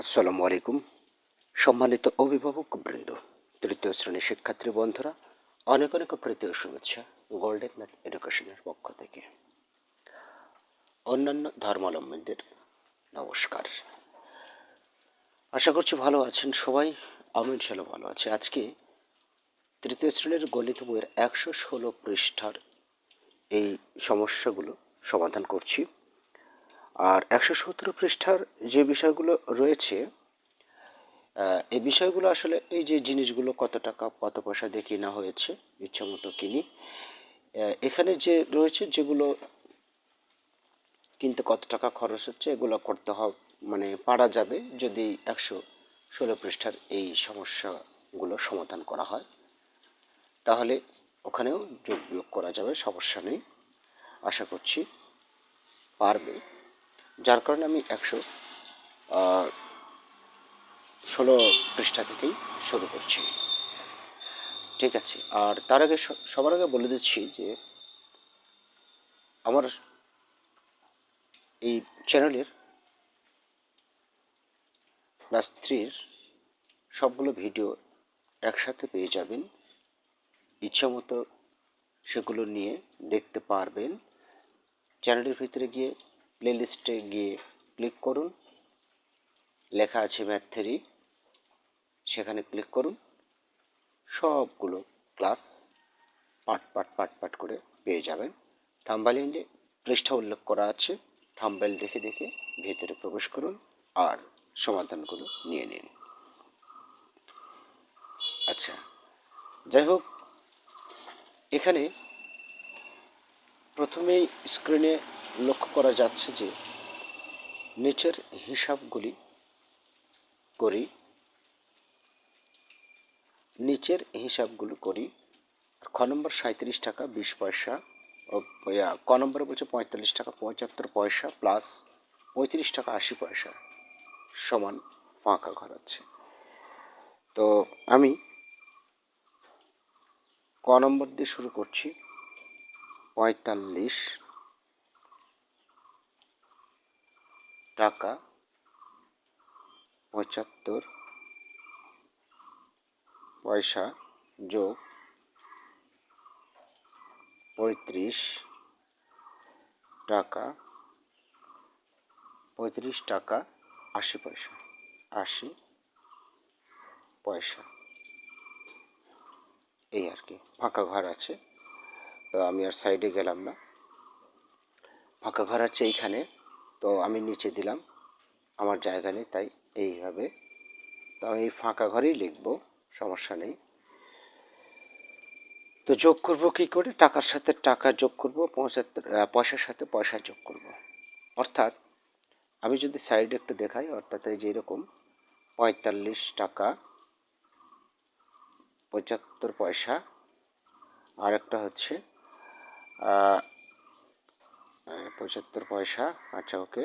আসসালামু আলাইকুম। সম্মানিত অভিভাবক বৃন্দ, তৃতীয় শ্রেণির শিক্ষার্থী বন্ধুরা, অনেক অনেক প্রীতি ও শুভেচ্ছা গোল্ডেন ম্যাথ এডুকেশনের পক্ষ থেকে। অন্যান্য ধর্মাবলম্বীদের নমস্কার। আশা করছি ভালো আছেন সবাই, আমি ইনশাল্লাহ ভালো আছি। আজকে তৃতীয় শ্রেণির গণিত বইয়ের একশো ষোলো পৃষ্ঠার এই সমস্যাগুলো সমাধান করছি। আর একশো সতেরো পৃষ্ঠার যে বিষয়গুলো রয়েছে এই বিষয়গুলো আসলে এই যে জিনিসগুলো কত টাকা, কত পয়সা দিয়ে কিনা হয়েছে ইচ্ছা মতো কিনি এখানে যে রয়েছে যেগুলো কিনতে কত টাকা খরচ হচ্ছে, এগুলো করতে হবে মানে পারা যাবে যদি একশো ষোলো পৃষ্ঠার এই সমস্যাগুলো সমাধান করা হয়। তাহলে ওখানেও যোগ বিয়োগ করা যাবে, সমস্যা নেই। আশা করছি পারবে। যার কারণে আমি একশো ষোলো পৃষ্ঠা থেকেই শুরু করছি। ঠিক আছে, আর তার আগে সবার আগে বলে দিচ্ছি যে আমার এই চ্যানেলের ক্লাস থ্রির সবগুলো ভিডিও একসাথে পেয়ে যাবেন। ইচ্ছামতো সেগুলো নিয়ে দেখতে পারবেন। চ্যানেলের ভিতরে গিয়ে প্লেলিস্টে গিয়ে ক্লিক করুন। লেখা আছে ম্যাথ থ্রি সেখানে ক্লিক করুন। সবগুলো ক্লাস পাট পাট পাট পাট করে পেয়ে যাবেন। থাম্বালিনে পৃষ্ঠা উল্লেখ করা আছে। থাম্বেল দেখে দেখে ভেতরে প্রবেশ করুন আর সমাধানগুলো নিয়ে নিন। আচ্ছা যাই হোক, এখানে প্রথমেই স্ক্রিনে লক্ষ্য করা যাচ্ছে যে নিচের হিসাবগুলি করি, নিচের হিসাবগুলো করি খ নম্বর সাঁত্রিশ টাকা বিশ পয়সা ক নম্বরে বলছে পঁয়তাল্লিশ টাকা পঁচাত্তর পয়সা প্লাস পঁয়ত্রিশ টাকা আশি পয়সা সমান ফাঁকা ঘর আছে। তো আমি ক নম্বর দিয়ে শুরু করছি, পঁয়তাল্লিশ টাকা পঁচাত্তর পয়সা যোগ পঁয়ত্রিশ টাকা পঁয়ত্রিশ টাকা আশি পয়সা আশি পয়সা। এই আর কি, ফাঁকা ঘর আছে। তো আমি আর সাইডে গেলাম না। ফাঁকা ঘর আছে এইখানে। তো আমি নিচে দিলাম। আমার জায়গা নেই, তাই এইভাবে। তো আমি এই ফাঁকা ঘরেই লিখব, সমস্যা নেই। তো যোগ করব কী করে? টাকার সাথে টাকা যোগ করব পঁচাত্তর পয়সার সাথে পয়সা যোগ করব। অর্থাৎ আমি যদি সাইডে একটু দেখাই, অর্থাৎ এই যে এরকম পঁয়তাল্লিশ টাকা, পঁচাত্তর পয়সা আর একটা হচ্ছে পঁচাত্তর পয়সা আচ্ছা ওকে।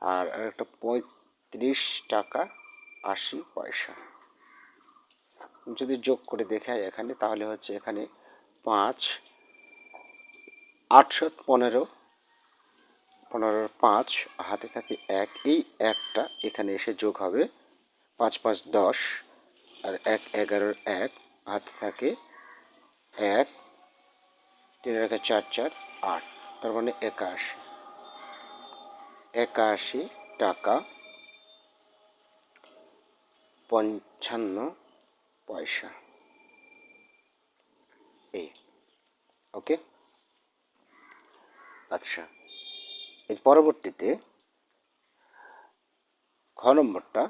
আর একটা পঁয়ত্রিশ টাকা আশি পয়সা। যদি যোগ করে দেখাই এখানে, তাহলে হচ্ছে এখানে পাঁচ, আটশো পনেরো পনেরোর পাঁচ, হাতে থাকে এক। এই একটা এখানে এসে যোগ হবে পাঁচ পাঁচ, দশ, আর এক এগারোর এক, হাতে থাকে এক, তিন রেখা চার চার, আট, তার মানে একাশি। একাশি টাকা, পঞ্চান্ন পয়সা। এই, ওকে? আচ্ছা এর পরবর্তীতে খ নম্বরটা।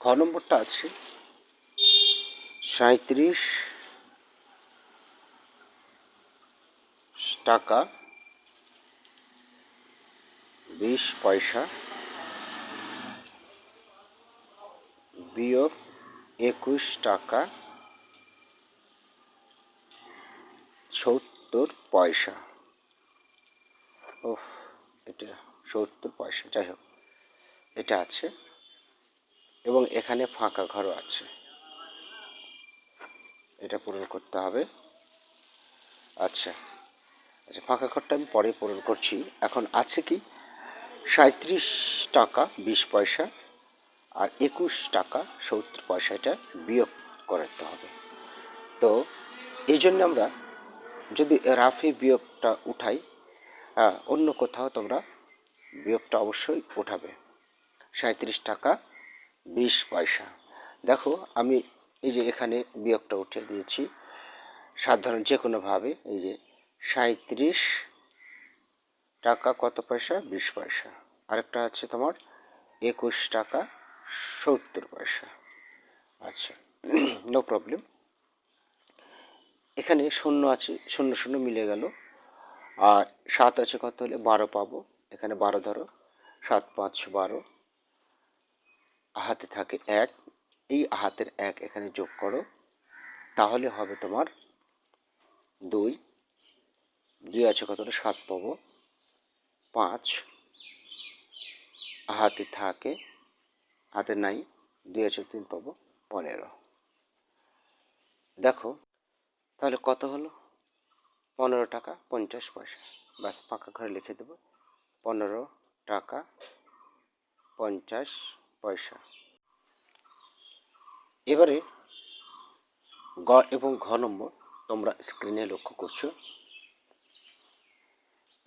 খ নম্বরটা আছে সাঁত্রিশ টাকা, বিশ পয়সা, বিয়োগ একুশ টাকা, সত্তর পয়সা। ওফ এটা সত্তর পয়সা, যাই হোক, এটা আছে এবং এখানে ফাঁকা ঘরও আছে। এটা পূরণ করতে হবে। আচ্ছা। আচ্ছা ফাঁকা ঘরটা আমি পরে পূরণ করছি। এখন আছে কি? সাঁত্রিশ টাকা বিশ পয়সা আর একুশ টাকা সত্তর পয়সা এটা বিয়োগ করাতে হবে। তো এই জন্য আমরা যদি রাফি বিয়োগটা উঠাই অন্য কোথাও তোমরা বিয়োগটা অবশ্যই উঠাবে। সাঁত্রিশ টাকা বিশ পয়সা। দেখো আমি এই যে এখানে বিয়োগটা উঠে দিয়েছি। সাধারণ যে কোনোভাবে এই যে সাঁত্রিশ টাকা কত পয়সা? বিশ পয়সা। আরেকটা আছে তোমার, একুশ টাকা সত্তর পয়সা। আচ্ছা নো প্রবলেম এখানে শূন্য আছে, শূন্য শূন্য মিলে গেল। আর সাত আছে কত হলে? বারো পাবো। এখানে বারো ধরো, সাত, পাঁচ, বারো। হাতে থাকে এক। এই হাতের এক এখানে যোগ করো। তাহলে হবে তোমার দুই। দুই আছে কত হলে সাত পাবো। পাঁচ। হাতে থাকে। হাতে নাই। দুই আছে তিন পাবো। পনেরো। দেখো, তাহলে কত হলো? পনেরো টাকা, পঞ্চাশ পয়সা। বাস পাকা ঘরে লিখে দেবো। পনেরো টাকা, পঞ্চাশ পয়সা। এবারে গ এবং ঘ নম্বর তোমরা স্ক্রিনে লক্ষ্য করছ।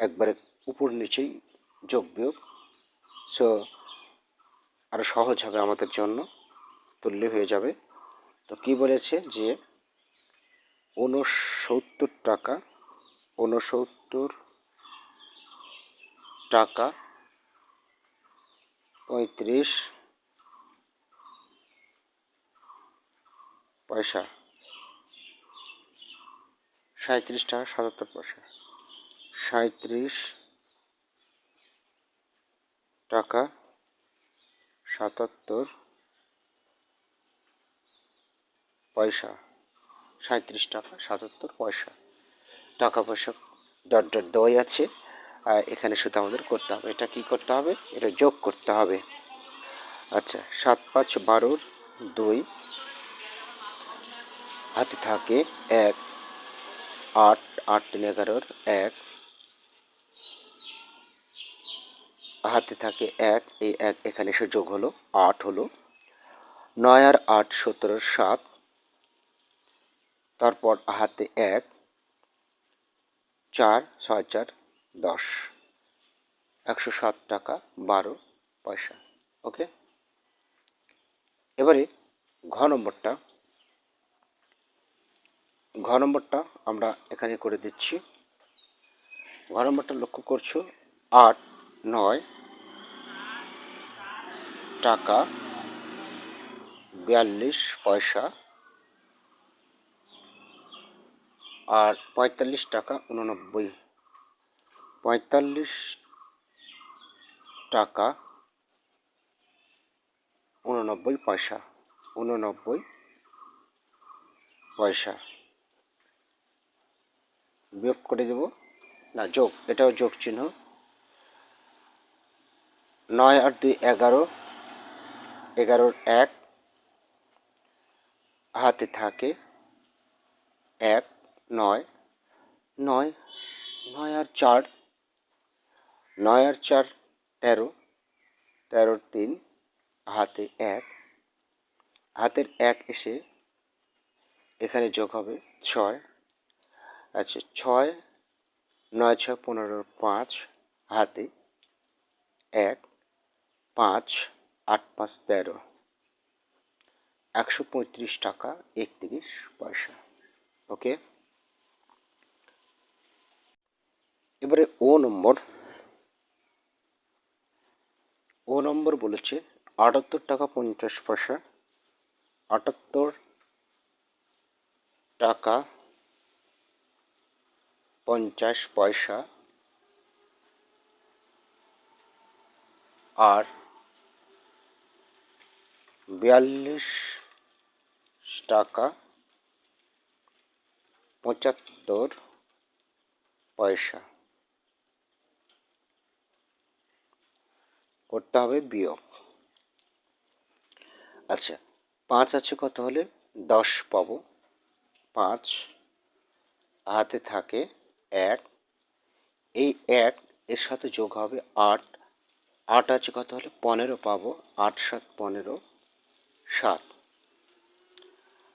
একবারে উপর নিচেই যোগ বিয়োগ। সো আরও সহজ হবে আমাদের জন্য, তুল্য হয়ে যাবে। তো কি বলেছে যে, ঊনসত্তর টাকা ঊনসত্তর টাকা পঁয়ত্রিশ পয়সা সাঁত্রিশ টাকা সাতাত্তর পয়সা। সাঁত্রিশ টাকা সাতাত্তর পয়সা সাঁত্রিশ টাকা সাতাত্তর পয়সা। টাকা পয়সা ডট ডট দেওয়াই আছে। এখানে শুধু আমাদের করতে হবে। এটা কি করতে হবে? এটা যোগ করতে হবে। আচ্ছা সাত পাঁচ বারোর দুই হাতে থাকে এক, আট আট তিন এগারোর এক হাতে থাকে এক, এই এক এখানে এসে যোগ হলো আট হলো। নয় আর আট সতেরোর সাত। তারপর হাতে এক, চার, ছয়, চার, দশ। একশো সাত টাকা, বারো পয়সা, ওকে? এবারে ঘ নম্বরটা। ঘ নম্বরটা আমরা এখানে করে দিচ্ছি। ঘ নম্বরটা লক্ষ্য করছ, আট নয়। টাকা বিয়াল্লিশ পয়সা। আর পঁয়তাল্লিশ টাকা উননব্বই। পঁয়তাল্লিশ টাকা উননব্বই পয়সা। উননব্বই পয়সা। বিয়োগ করে দেব। না, যোগ। এটাও যোগ চিহ্ন নয় আর দুই এগারো, এগারোর এক, হাতে থাকে এক, নয় নয় নয় আর চার, নয় আর চার তেরো, তেরোর তিন, হাতে এক, হাতের এক এসে এখানে যোগ হবে ছয় আচ্ছা ছয়, নয় ছয় পনেরো পাঁচ, হাতে এক পাঁচ, আট, পাঁচ, তেরো। একশো পঁয়ত্রিশ টাকা, একত্রিশ পয়সা। ওকে? এবারে ও নম্বর। ও নম্বর বলেছে, আটাত্তর টাকা পঞ্চাশ পয়সা, আটাত্তর টাকা পঞ্চাশ পয়সা, আর বিয়াল্লিশ টাকা পঁচাত্তর পয়সা। করতে হবে বিয়োগ। আচ্ছা পাঁচ আছে কত হলে? দশ পাবো। পাঁচ, হাতে থাকে এক। এই এক, এর সাথে যোগ হবে আট। আট আছে কত হলে? পনেরো পাবো। আট সাত পনেরো। সাত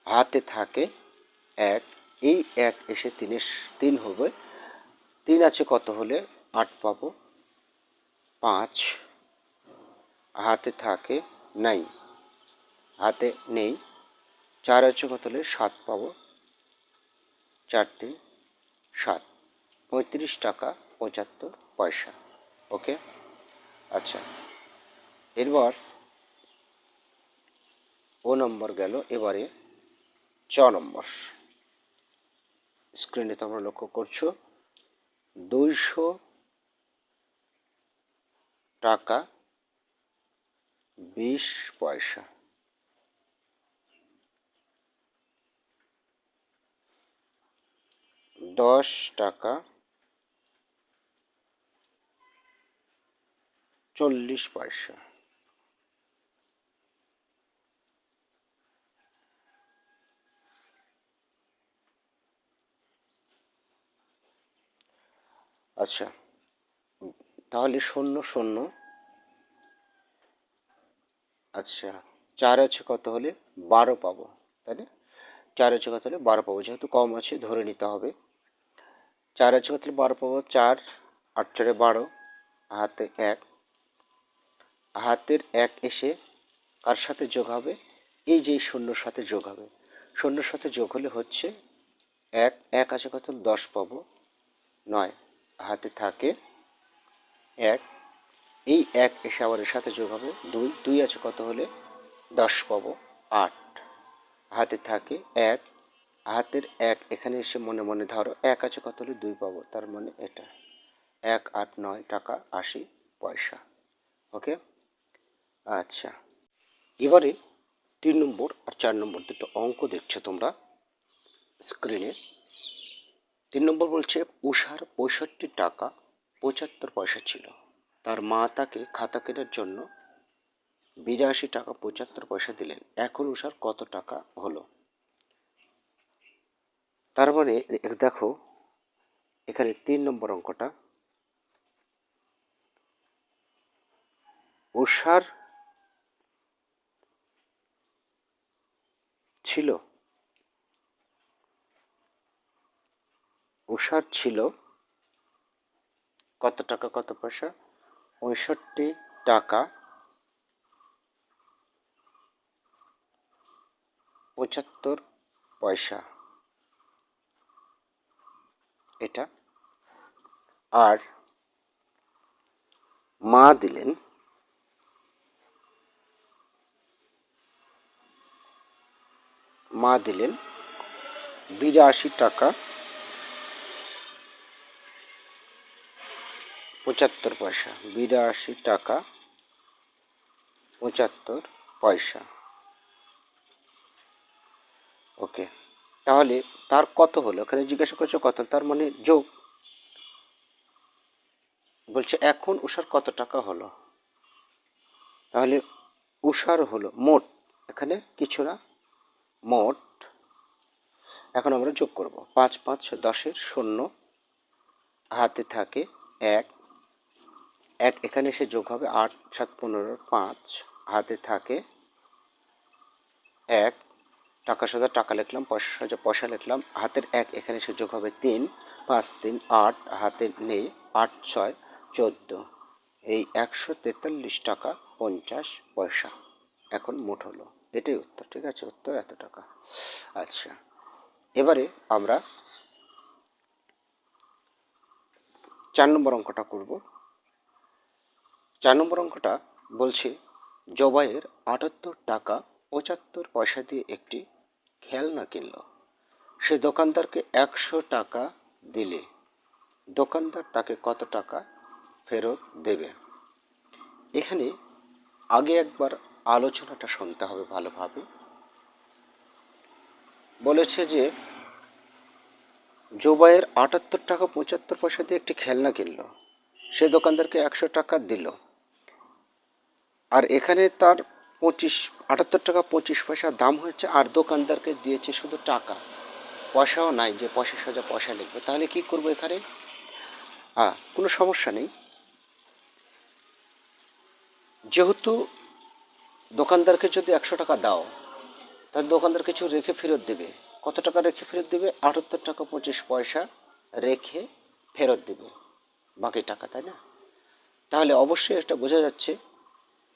হাতে থাকে এক। এই এক এসে তিনের তিন হবে। তিন আছে কত হলে? আট পাবো। পাঁচ। হাতে থাকে নাই। হাতে নেই। চার আছে কত হলে? সাত পাবো। চার তিন, সাত। পঁয়ত্রিশ টাকা পঁচাত্তর পয়সা। ওকে? আচ্ছা। এরপর ও নম্বর গেল, এবারে চ নম্বর। স্ক্রিনে তোমরা লক্ষ্য করছ, দুইশো টাকা বিশ পয়সা। দশ টাকা চল্লিশ পয়সা। আচ্ছা। তাহলে শূন্য শূন্য। আচ্ছা চার আছে কত হলে? বারো পাবো, তাই না? চার আছে কত হলে? বারো পাবো। যেহেতু কম আছে, ধরে নিতে হবে। চার আছে কত হলে? বারো পাবো। চার, আট চারে বারো। হাতে এক। হাতের এক এসে কার সাথে যোগ হবে? এই যে শূন্যর সাথে যোগ হবে। শূন্যর সাথে যোগ হলে হচ্ছে এক এক আছে কত দশ পাবো। নয়। হাতে থাকে। এক, এই এক এসে আবার এর সাথে যোগ হবে দুই। দুই আছে কত হলে? দশ পাবো, আট। হাতে থাকে এক। হাতের এক এখানে এসে মনে মনে ধরো, এক আছে কত হলে? দুই পাবো, তার মানে এটা। এক, আট, নয় টাকা আশি পয়সা। ওকে? আচ্ছা। এবারে তিন নম্বর আর চার নম্বর দুটো অঙ্ক দেখছ তোমরা। স্ক্রিনে তিন নম্বর বলছে উষার পঁয়ষট্টি টাকা পঁচাত্তর পয়সা ছিল। তার মা তাকে খাতা কেনার জন্য বিরাশি টাকা পঁচাত্তর পয়সা দিলেন। এখন উষার কত টাকা হলো? তার মানে দেখো, এখানে তিন নম্বর অঙ্কটা। উষার ছিল উষার ছিল কত টাকা, কত পয়সা? পঁয়ষট্টি টাকা। পঁচাত্তর পয়সা। এটা। আর মা দিলেন মা দিলেন বিরাশি টাকা। পঁচাত্তর পয়সা, বিরাশি টাকা, পঁচাত্তর পয়সা। ওকে, তাহলে তার কত হলো? ওখানে জিজ্ঞাসা করছ কত, তার মানে যোগ বলছে এখন উষার কত টাকা হলো? তাহলে উষার হলো মোট, এখানে কিছু না, মোট, এখন আমরা যোগ করব। পাঁচ পাঁচ দশের শূন্য, হাতে থাকে এক এক, এখানে এসে যোগ হবে আট, সাত, পনেরো, পাঁচ, হাতে থাকে এক, টাকা সোজা টাকা লিখলাম, পয়সা সোজা পয়সা লিখলাম, হাতের এক, এখানে এসে যোগ হবে তিন, পাঁচ, তিন, আট, হাতে নেই, আট, ছয়, চোদ্দ, এই একশো তেতাল্লিশ টাকা পঞ্চাশ পয়সা, এখন মোট হলো, এটাই উত্তর, ঠিক আছে, উত্তর এত টাকা আচ্ছা এবারে আমরা চার নম্বর অঙ্কটা করব চার নম্বর অঙ্কটা বলছে, জবাইয়ের আটাত্তর টাকা পঁচাত্তর পয়সা দিয়ে একটি খেলনা কিনল। সে দোকানদারকে একশো টাকা দিলে। দোকানদার তাকে কত টাকা ফেরত দেবে? এখানে আগে একবার আলোচনাটা শুনতে হবে ভালোভাবে। বলেছে যে, জোবাইয়ের আটাত্তর টাকা পঁচাত্তর পয়সা দিয়ে একটি খেলনা কিনলো। সে দোকানদারকে একশো টাকা দিল। আর এখানে তার পঁচিশ, আটাত্তর টাকা পঁচিশ পয়সা দাম হয়েছে, আর দোকানদারকে দিয়েছে শুধু টাকা। পয়সাও নাই, যে পয়সা সোজা পয়সা লিখবে। তাহলে কি করব এখানে? হ্যাঁ কোনো সমস্যা নেই। যেহেতু দোকানদারকে যদি একশো টাকা দাও, তাহলে দোকানদার কিছু রেখে ফেরত দেবে। কত টাকা রেখে ফেরত দেবে? আটাত্তর টাকা পঁচিশ পয়সা রেখে ফেরত দেবে। বাকি টাকা, তাই না? তাহলে অবশ্যই এটা বোঝা যাচ্ছে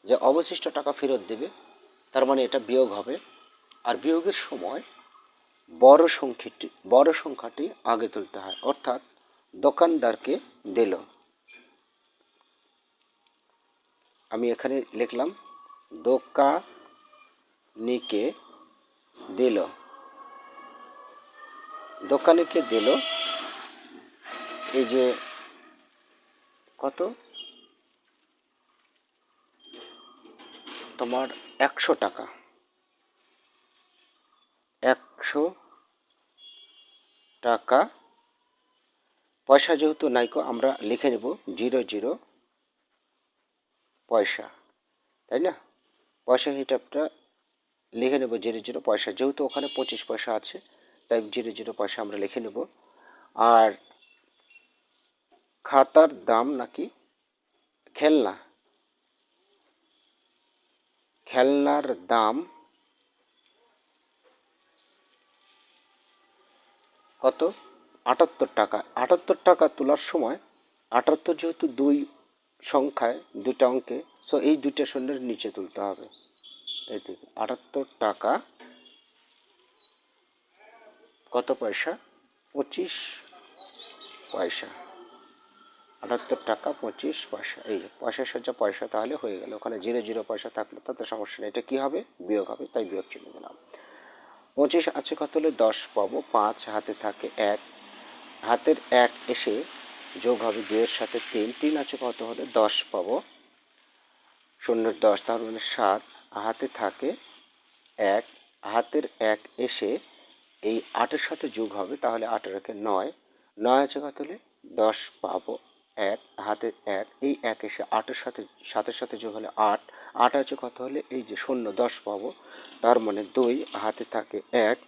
যে অবশিষ্ট টাকা ফেরত দেবে, তার মানে এটা বিয়োগ হবে। আর বিয়োগের সময় বড় সংখ্যাটি বড় সংখ্যাটি আগে তুলতে হয়, অর্থাৎ দোকানদারকে দিল। আমি এখানে লিখলাম, দোকানিকে দিল। দোকানিকে দিল, এই যে কত? তোমার একশো টাকা। একশো টাকা। পয়সা যেহেতু নাইকো আমরা লিখে নেব জিরো জিরো পয়সা, তাই না? পয়সা হিসাবটা লিখে নেব জিরো জিরো পয়সা, যেহেতু ওখানে পঁচিশ পয়সা আছে, তাই জিরো জিরো পয়সা আমরা লিখে নেব। আর খাতার দাম নাকি খেলনা খেলনার দাম কত? আটাত্তর টাকা। আটাত্তর টাকা তোলার সময় আটাত্তর যেহেতু দুই সংখ্যায় দুটা অঙ্কে সো এই দুইটা শূন্যের নিচে তুলতে হবে। এই আটাত্তর টাকা কত পয়সা? পঁচিশ পয়সা। আটাত্তর টাকা, পঁচিশ পয়সা, এই পয়সা সজ্জা পয়সা তাহলে হয়ে গেল। ওখানে জিরো জিরো পয়সা থাকলে তাতে সমস্যা নেই। এটা কী হবে? বিয়োগ হবে, তাই বিয়োগ চিনে দিলাম পঁচিশ আছে কত হলে? দশ পাবো। পাঁচ হাতে থাকে এক। হাতের এক এসে যোগ হবে দুইয়ের সাথে তিন। তিন আছে কত হলে? দশ পাবো। শূন্যের দশ তার মানে সাত। হাতে থাকে এক। হাতের এক এসে এই আটের সাথে যোগ হবে, তাহলে আটের নয়। নয় আছে কত হলে? দশ পাবো। এক, হাতে এক, এই এক এসে আটের সাথে, সাতের সাথে যোগ হলে আট আট আছে কত হলে? এই যে শূন্য, দশ পাবো। তার মানে দুই, হাতে থাকে এক,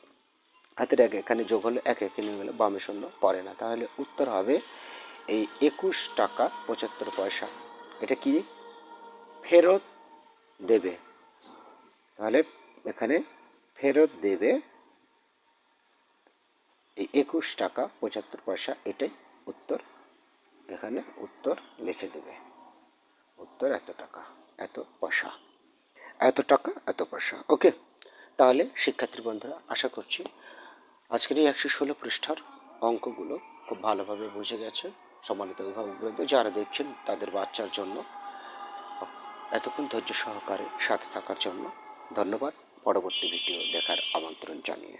হাতের এক এখানে যোগ হলে এক, একে নিয়ে গেলে বামে শূন্য পড়ে না। তাহলে উত্তর হবে এই একুশ টাকা পঁচাত্তর পয়সা। এটা কি? ফেরত দেবে। তাহলে এখানে ফেরত দেবে এই একুশ টাকা পঁচাত্তর পয়সা, এটাই উত্তর। এখানে উত্তর লিখে দেবে। উত্তর এত টাকা, এত পয়সা। এত টাকা, এত পয়সা। ওকে, তাহলে শিক্ষার্থী বন্ধুরা, আশা করছি আজকের এই একশো ষোলো পৃষ্ঠার অঙ্কগুলো খুব ভালোভাবে বুঝে গেছে। সম্মানিত অভিভাবকবৃন্দ, যারা দেখছেন তাদের বাচ্চার জন্য, এতক্ষণ ধৈর্য সহকারে সাথে থাকার জন্য ধন্যবাদ। পরবর্তী ভিডিও দেখার আমন্ত্রণ জানিয়ে